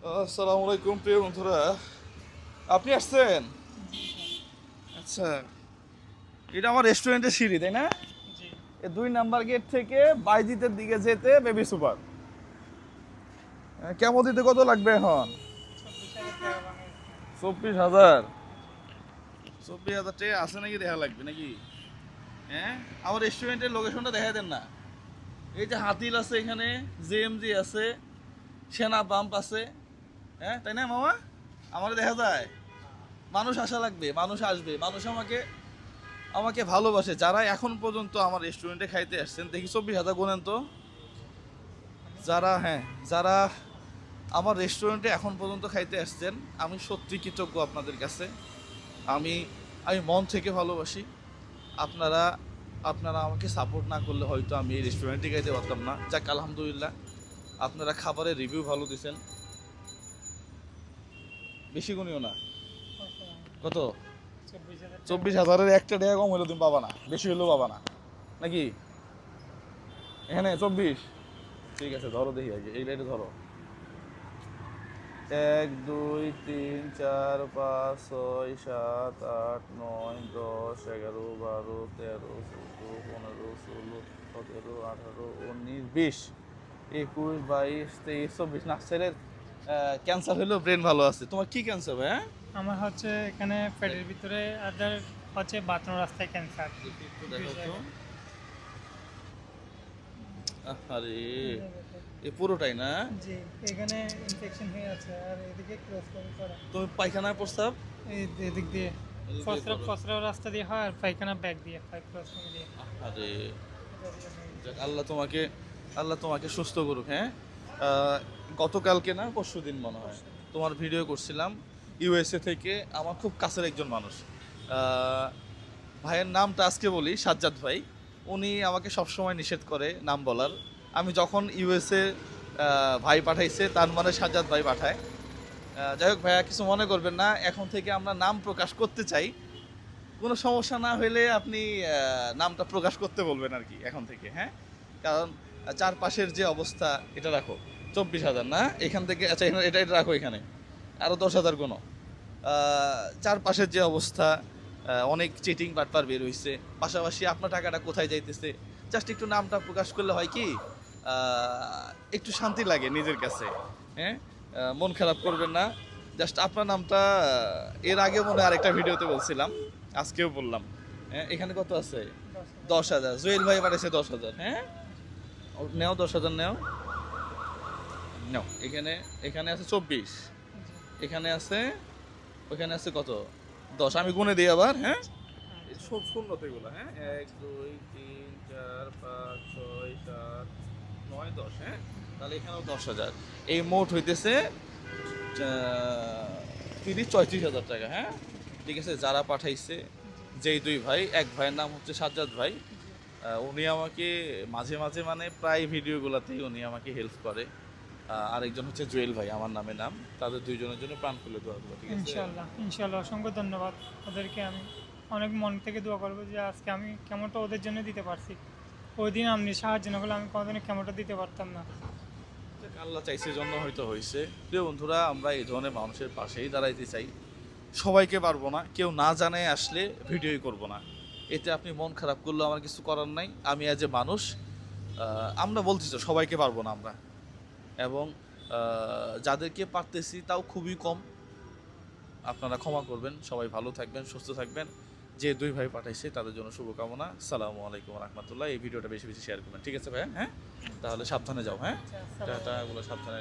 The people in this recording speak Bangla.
আসসালামু আলাইকুম প্রিয় বন্ধুরা। আপনি আসছেন? আচ্ছা এটা আমার রেস্টুরেন্টের সিঁড়ি তাই না? দুই নাম্বার গেট থেকে বাইজিতের দিকে যেতে বেবি সুপার কেমন দিতে কত লাগবে এখন? চব্বিশ হাজার। চব্বিশ হাজার টাকা আছে নাকি দেখা লাগবে নাকি? হ্যাঁ আমার রেস্টুরেন্টের লোকেশনটা দেখা দেন না। এই যে হাতিল আছে এখানে জেএমজি আছে সেনা পাম্প আছে। হ্যাঁ তাই না মামা? আমার দেখা যায়। মানুষ আসা লাগবে, মানুষ আসবে। মানুষ আমাকে আমাকে ভালোবাসে। যারা এখন পর্যন্ত আমার রেস্টুরেন্টে খাইতে আসছেন, দেখি চব্বিশ হাজার গোনেন তো। যারা হ্যাঁ যারা আমার রেস্টুরেন্টে এখন পর্যন্ত খাইতে আসছেন, আমি সত্যি কৃতজ্ঞ আপনাদের কাছে। আমি আমি মন থেকে ভালোবাসি। আপনারা আপনারা আমাকে সাপোর্ট না করলে হয়তো আমি এই রেস্টুরেন্টে খাইতে পারতাম না। যাক, আলহামদুলিল্লাহ। আপনারা খাবারের রিভিউ ভালো দিছেন। বেশি গুণিও না। কত? চব্বিশ হাজারের একটা টাকা কম হলেও তুমি পাবা না। বেশি হলেও পাবা না। নাকি? এখানে চব্বিশ। ঠিক আছে ধরো দেখি আগে এই লাইটে ধরো। এক দুই তিন চার পাঁচ ছয় সাত আট নয় দশ এগারো বারো তেরো চোদ্দ পনেরো ষোলো সতেরো আঠারো উনিশ বিশ একুশ বাইশ তেইশ চব্বিশ। না ছেলের ক্যান্সার হলেও ব্রেন ভালো আছে। তোমার কি ক্যান্সার ভাই হ্যাঁ? আমার হচ্ছে এখানে পেটের ভিতরে আদার হচ্ছে বাথরুম রাস্তায় ক্যান্সার আরে এ পুরোটাই না? জি এখানে ইনফেকশন হয়ে আছে আর এদিকে ক্লোজ করে তুমি পায়খানার প্রস্তাব এই এদিক দিয়ে ফসরা ফসরা রাস্তা দিয়ে হয় আর পায়খানা ব্যাগ দিয়ে হয় ক্লোজ করে দিয়ে। আরে আল্লাহ তোমাকে আল্লাহ তোমাকে সুস্থ করুক হ্যাঁ? গতকালকে না পরশু দিন মনে হয়, তোমার ভিডিও করছিলাম ইউএসএ থেকে আমার খুব কাছের একজন মানুষ। ভাইয়ের নামটা আজকে বলি, সাজ্জাদ ভাই। উনি আমাকে সবসময় নিষেধ করে নাম বলার। আমি যখন ইউএসএ ভাই পাঠাইছে, তার মানে সাজ্জাদ ভাই পাঠায়। যাই হোক ভাইয়া, কিছু মনে করবেন না, এখন থেকে আমরা নাম প্রকাশ করতে চাই। কোনো সমস্যা না হলে আপনি নামটা প্রকাশ করতে বলবেন আর কি, এখন থেকে হ্যাঁ? কারণ চারপাশের যে অবস্থা, এটা রাখো। চব্বিশ হাজার, না? এখান থেকে আচ্ছা এটা এটা রাখো এখানে। আরও দশ হাজার কোনো চারপাশের যে অবস্থা অনেক চিটিং বাটপার বের হইছে। পাশাপাশি আপনার টাকাটা কোথায় যাইতেছে? জাস্ট একটু নামটা প্রকাশ করলে হয় কি একটু শান্তি লাগে নিজের কাছে হ্যাঁ? মন খারাপ করবেন না। জাস্ট আপনার নামটা এর আগে মনে আরেকটা ভিডিওতে বলছিলাম, আজকেও বললাম। হ্যাঁ এখানে কত আছে? দশ হাজার। জুয়েল ভাই পাঠাইছে দশ হাজার হ্যাঁ? নেও, দশ হাজার নেও। নেও, এখানে এখানে আছে চব্বিশ। এখানে আছে ওখানে আছে কত? দশ। আমি গুনে দিই আবার হ্যাঁ? সব শূন্য তো এগুলো হ্যাঁ? এক, দুই, তিন, চার, পাঁচ, ছয়, সাত, নয়, দশ হ্যাঁ? তাহলে এখানেও দশ হাজার। এই মোট হইতেছে তিরিশ চৌত্রিশ হাজার টাকা হ্যাঁ? ঠিক আছে? যারা পাঠাইছে, যেই দুই ভাই, এক ভাইয়ের নাম হচ্ছে সাজ্জাদ ভাই। উনি আমাকে মাঝে মাঝে মানে প্রায় ভিডিওগুলোতেই উনি আমাকে হেল্প করে। আরেকজন হচ্ছে জুয়েল ভাই আমার নামে নাম। তাদের দুইজনের জন্য প্রাণ খুলে দোয়া করব ঠিক আছে? ইনশাল্লাহ ইনশাল্লাহ অসংখ্য ধন্যবাদ ওদেরকে আমি অনেক মন থেকে দোয়া করব যে আজকে আমি কেমনটা ওদের জন্য দিতে পারছি। ওই দিন আপনি সাহায্য না করলে আমি কোনোদিনই কেমনটা দিতে পারতাম না। আল্লাহ চাইছে জন্য হয়তো হয়েছে। প্রিয় বন্ধুরা আমরা এই ধরনের মানুষের পাশেই দাঁড়াইতে চাই। সবাইকে পারব না কেউ না জানে আসলে ভিডিওই করব না। এতে আপনি মন খারাপ করলেও আমার কিছু করার নাই। আমি অ্যাজ এ মানুষ আমরা বলছি তো সবাইকে পারব না আমরা। এবং যাদেরকে পারতেছি তাও খুবই কম। আপনারা ক্ষমা করবেন সবাই ভালো থাকবেন সুস্থ থাকবেন। যে দুই ভাই পাঠাইছে তাদের জন্য শুভকামনা। সালামু আলাইকুম রহমতুল্লাহ। এই ভিডিওটা বেশি বেশি শেয়ার করবেন। ঠিক আছে ভাই হ্যাঁ? তাহলে সাবধানে যাও হ্যাঁ? আচ্ছা, টাটা এগুলো সাবধানে